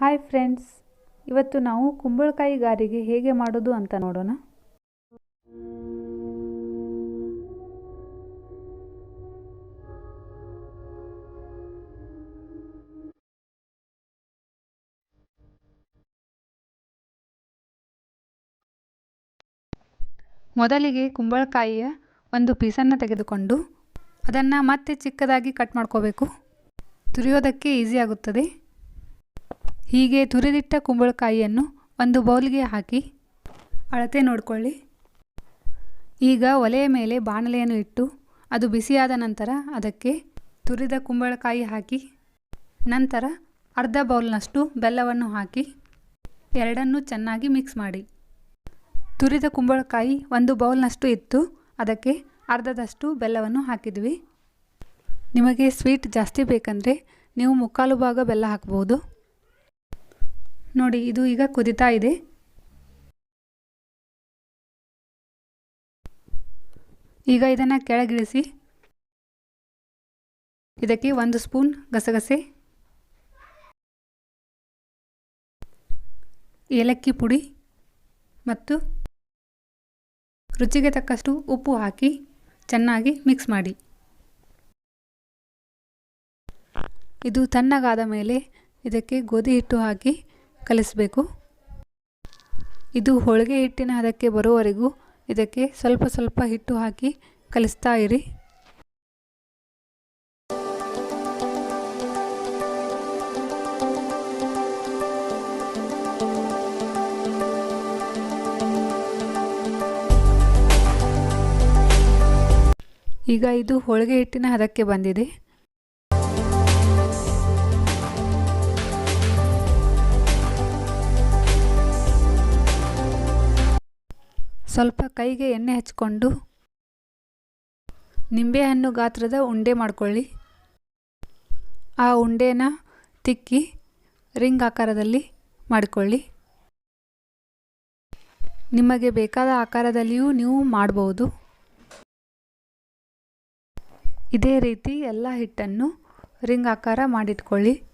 Hi friends ಇವತ್ತು ನಾವು ಕುಂಬಳಕಾಯಿ ಗಾರಿಗೆ ಹೇಗೆ ಮಾಡೋದು ಅಂತ ನೋಡೋಣ. ಮೊದಲಿಗೆ ಕುಂಬಳಕಾಯಿಯ ಒಂದು ಪೀಸನ್ನು ತೆಗೆದುಕೊಂಡು ಅದನ್ನು ಮತ್ತೆ ಚಿಕ್ಕದಾಗಿ ಕಟ್ ಮಾಡ್ಕೋಬೇಕು. ತುರಿಯೋದಕ್ಕೆ ಈಸಿ ಆಗುತ್ತದೆ. ಹೀಗೆ ತುರಿದಿಟ್ಟ ಕುಂಬಳಕಾಯಿಯನ್ನು ಒಂದು ಬೌಲ್ಗೆ ಹಾಕಿ ಅಳತೆ ನೋಡಿಕೊಳ್ಳಿ. ಈಗ ಒಲೆಯ ಮೇಲೆ ಬಾಣಲೆಯನ್ನು ಇಟ್ಟು ಅದು ಬಿಸಿಯಾದ ನಂತರ ಅದಕ್ಕೆ ತುರಿದ ಕುಂಬಳಕಾಯಿ ಹಾಕಿ, ನಂತರ ಅರ್ಧ ಬೌಲ್ನಷ್ಟು ಬೆಲ್ಲವನ್ನು ಹಾಕಿ ಎರಡನ್ನೂ ಚೆನ್ನಾಗಿ ಮಿಕ್ಸ್ ಮಾಡಿ. ತುರಿದ ಕುಂಬಳಕಾಯಿ ಒಂದು ಬೌಲ್ನಷ್ಟು ಇತ್ತು, ಅದಕ್ಕೆ ಅರ್ಧದಷ್ಟು ಬೆಲ್ಲವನ್ನು ಹಾಕಿದ್ವಿ. ನಿಮಗೆ ಸ್ವೀಟ್ ಜಾಸ್ತಿ ಬೇಕಂದರೆ ನೀವು ಮುಕ್ಕಾಲು ಭಾಗ ಬೆಲ್ಲ ಹಾಕ್ಬೋದು. ನೋಡಿ, ಇದು ಈಗ ಕುದಿತಾ ಇದೆ. ಈಗ ಇದನ್ನು ಕೆಳಗಿಳಿಸಿ. ಇದಕ್ಕೆ ಒಂದು ಸ್ಪೂನ್ ಗಸಗಸೆ. ಏಲಕ್ಕಿ ಪುಡಿ ಮತ್ತು ರುಚಿಗೆ ತಕ್ಕಷ್ಟು ಉಪ್ಪು ಹಾಕಿ ಚೆನ್ನಾಗಿ ಮಿಕ್ಸ್ ಮಾಡಿ. ಇದು ತಣ್ಣಗಾದ ಮೇಲೆ ಇದಕ್ಕೆ ಗೋಧಿ ಹಿಟ್ಟು ಹಾಕಿ ಕಲಿಸಬೇಕು. ಇದು ಹೋಳಿಗೆ ಹಿಟ್ಟಿನ ಹದಕ್ಕೆ ಬರುವವರೆಗೂ ಇದಕ್ಕೆ ಸ್ವಲ್ಪ ಸ್ವಲ್ಪ ಹಿಟ್ಟು ಹಾಕಿ ಕಲಿಸ್ತಾ ಇರಿ. ಈಗ ಇದು ಹೋಳಿಗೆ ಹಿಟ್ಟಿನ ಹದಕ್ಕೆ ಬಂದಿದೆ. ಸ್ವಲ್ಪ ಕೈಗೆ ಎಣ್ಣೆ ಹಚ್ಕೊಂಡು ನಿಂಬೆಹಣ್ಣು ಗಾತ್ರದ ಉಂಡೆ ಮಾಡಿಕೊಳ್ಳಿ. ಆ ಉಂಡೆನ ತಿಕ್ಕಿ ರಿಂಗ್ ಆಕಾರದಲ್ಲಿ ಮಾಡಿಕೊಳ್ಳಿ. ನಿಮಗೆ ಬೇಕಾದ ಆಕಾರದಲ್ಲಿಯೂ ನೀವು ಮಾಡಬಹುದು ಇದೇ ರೀತಿ ಎಲ್ಲ ಹಿಟ್ಟನ್ನು ರಿಂಗ್ ಆಕಾರ ಮಾಡಿಟ್ಕೊಳ್ಳಿ.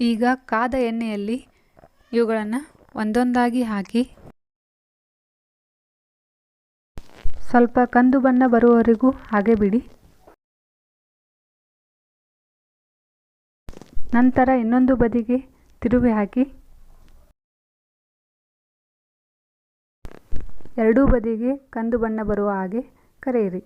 ಈಗ ಕಾದ ಎಣ್ಣೆಯಲ್ಲಿ ಇವುಗಳನ್ನು ಒಂದೊಂದಾಗಿ ಹಾಕಿ ಸ್ವಲ್ಪ ಕಂದು ಬಣ್ಣ ಬರುವವರೆಗೂ ಹಾಗೆ ಬಿಡಿ. ನಂತರ ಇನ್ನೊಂದು ಬದಿಗೆ ತಿರುವಿ ಹಾಕಿ ಎರಡೂ ಬದಿಗೆ ಕಂದು ಬಣ್ಣ ಬರುವ ಹಾಗೆ ಕರೆಯಿರಿ.